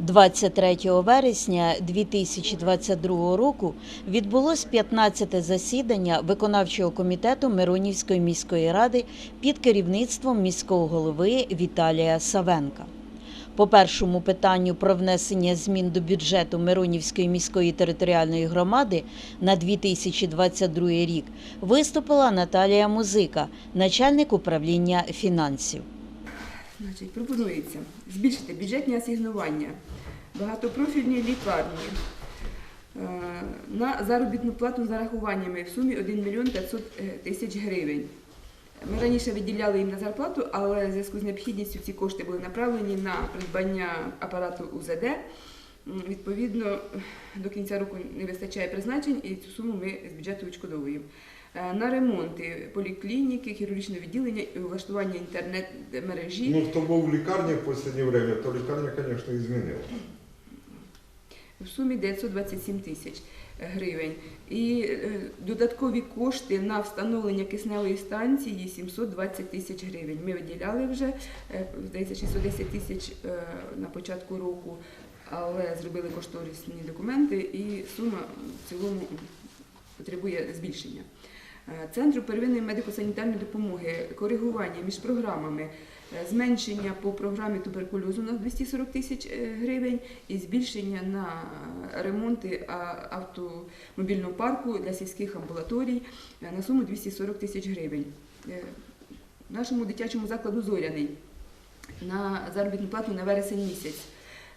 23 вересня 2022 року відбулось 15-те засідання виконавчого комітету Миронівської міської ради під керівництвом міського голови Віталія Савенка. По першому питанню про внесення змін до бюджету Миронівської міської територіальної громади на 2022 рік виступила Наталія Музика, начальник управління фінансів. Значить, пропонується збільшити бюджетні асигнування багатопрофільній лікарні е, на заробітну плату з нарахуваннями в сумі 1 мільйон 500 тисяч гривень. Ми раніше виділяли їм на зарплату, але в зв'язку з необхідністю ці кошти були направлені на придбання апарату УЗД. Відповідно, до кінця року не вистачає призначень, і цю суму ми з бюджету відшкодовуємо. Е, На ремонти поліклініки, хірургічного відділення і влаштування інтернет-мережі. Ну, хто був в лікарні в останнє время, то лікарня, звісно, і змінила. в сумі 927 тисяч гривень. І е, додаткові кошти на встановлення кисневої станції 720 тисяч гривень. Ми виділяли вже, е, здається, 610 тисяч е, на початку року, але зробили кошторисні документи і сума в цілому потребує збільшення. Е, Центру первинної медико-санітарної допомоги, коригування між програмами, е, зменшення по програмі туберкульозу на 240 тисяч е, гривень і збільшення на ремонти автомобільного парку для сільських амбулаторій на суму 240 тисяч гривень. Нашому дитячому закладу Зоряний на заробітну плату на вересень місяць.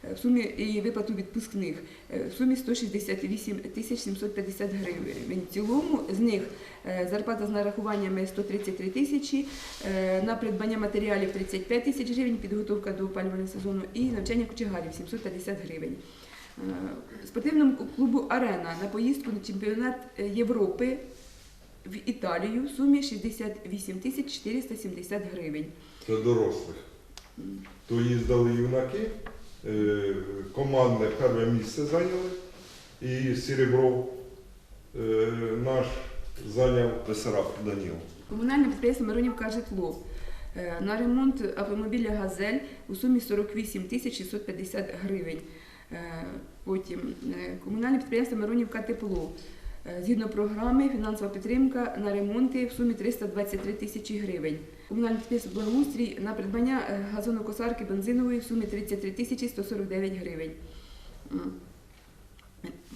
Е, В сумі і виплату відпускних е, в сумі 168 тисяч 750 гривень. В цілому з них е, зарплата з нарахуваннями 133 тисячі, на придбання матеріалів 35 тисяч гривень, підготовка до опалювального сезону і навчання кочегарів 750 гривень. Спортивному клубу Арена на поїздку на чемпіонат Європи в Італію в сумі 68 тисяч 470 гривень. Це дорослих. То їздили юнаки, командне перше місце зайняли, і Серебро е, наш зайняв Бесараб Даніл. Комунальне підприємство Миронівка житло е, на ремонт автомобіля Газель у сумі 48 тисяч 650 гривень. Е, Потім е, комунальне підприємство Миронівка тепло. Е, Згідно програми, фінансова підтримка на ремонти в сумі 323 тисячі гривень. Комунальне підприємство Благоустрій на придбання е, газонокосарки бензинової в сумі 33 тисячі 149 гривень.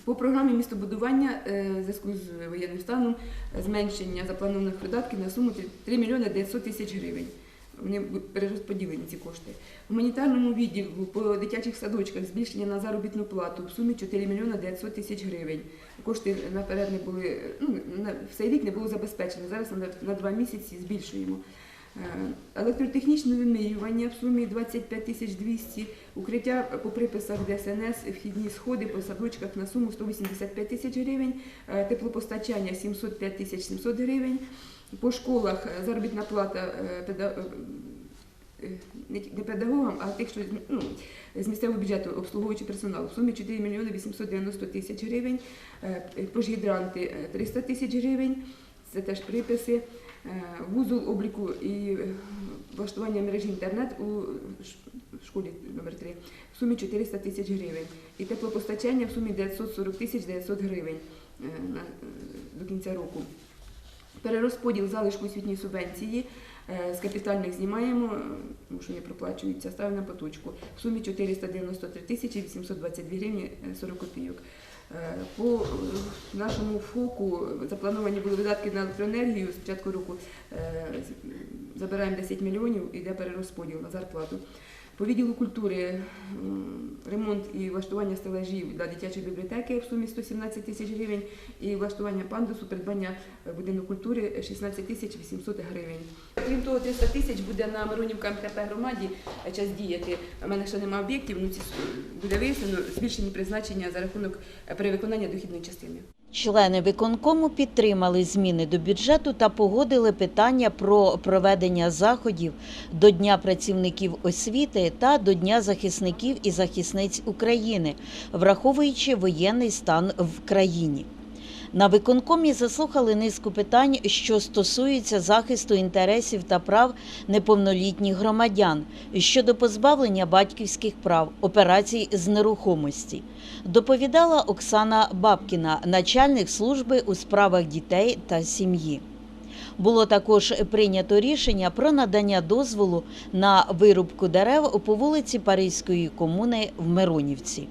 По програмі містобудування е, в зв'язку з воєнним станом зменшення запланованих видатків на суму 3 мільйони 900 тисяч гривень. Вони перерозподілені ці кошти. В гуманітарному відділку по дитячих садочках збільшення на заробітну плату в сумі 4 мільйони 900 тисяч гривень. Кошти наперед не були, ну, на в цей рік не було забезпечено. Зараз на, на два місяці збільшуємо. Е, Електротехнічне вимірювання в сумі 25 тисяч 200, укриття по приписах ДСНС, вхідні сходи по садочках на суму 185 тисяч гривень, е, теплопостачання 705 тисяч 700 гривень, по школах заробітна плата е, не педагогам, а тих, що ну, з місцевого бюджету обслуговуючий персонал в сумі 4 мільйони 890 тисяч гривень, пожгідранти е, 300 тисяч гривень, це теж приписи. Е, Вузол обліку і е, влаштування мережі інтернет у школі номер 3 в сумі 400 тисяч гривень. І теплопостачання в сумі 940 тисяч 900 гривень е, до кінця року. Перерозподіл залишку освітньої субвенції е, з капітальних знімаємо, е, тому що не проплачуються, ставимо на поточку. В сумі 493 тисячі 822 гривні е, 40 копійок. Е, По е, нашому ФОКу заплановані були видатки на електроенергію з початку року. Забираємо 10 мільйонів, іде перерозподіл на зарплату. По відділу культури ремонт і влаштування стелажів для дитячої бібліотеки в сумі 117 тисяч гривень і влаштування пандусу, придбання е, будинку культури 16 тисяч 800 гривень. Крім того, 300 тисяч буде на Миронівка МКП громаді е, час діяти. У мене ще немає об'єктів, ну буде вияснено збільшені призначення за рахунок е, перевиконання дохідної частини. Члени виконкому підтримали зміни до бюджету та погодили питання про проведення заходів до Дня працівників освіти та до Дня захисників і захисниць України, враховуючи воєнний стан в країні. На виконкомі заслухали низку питань, що стосуються захисту інтересів та прав неповнолітніх громадян щодо позбавлення батьківських прав, операцій з нерухомості. Доповідала Оксана Бабкіна, начальник служби у справах дітей та сім'ї. Було також прийнято рішення про надання дозволу на вирубку дерев по вулиці Паризької комуни в Миронівці.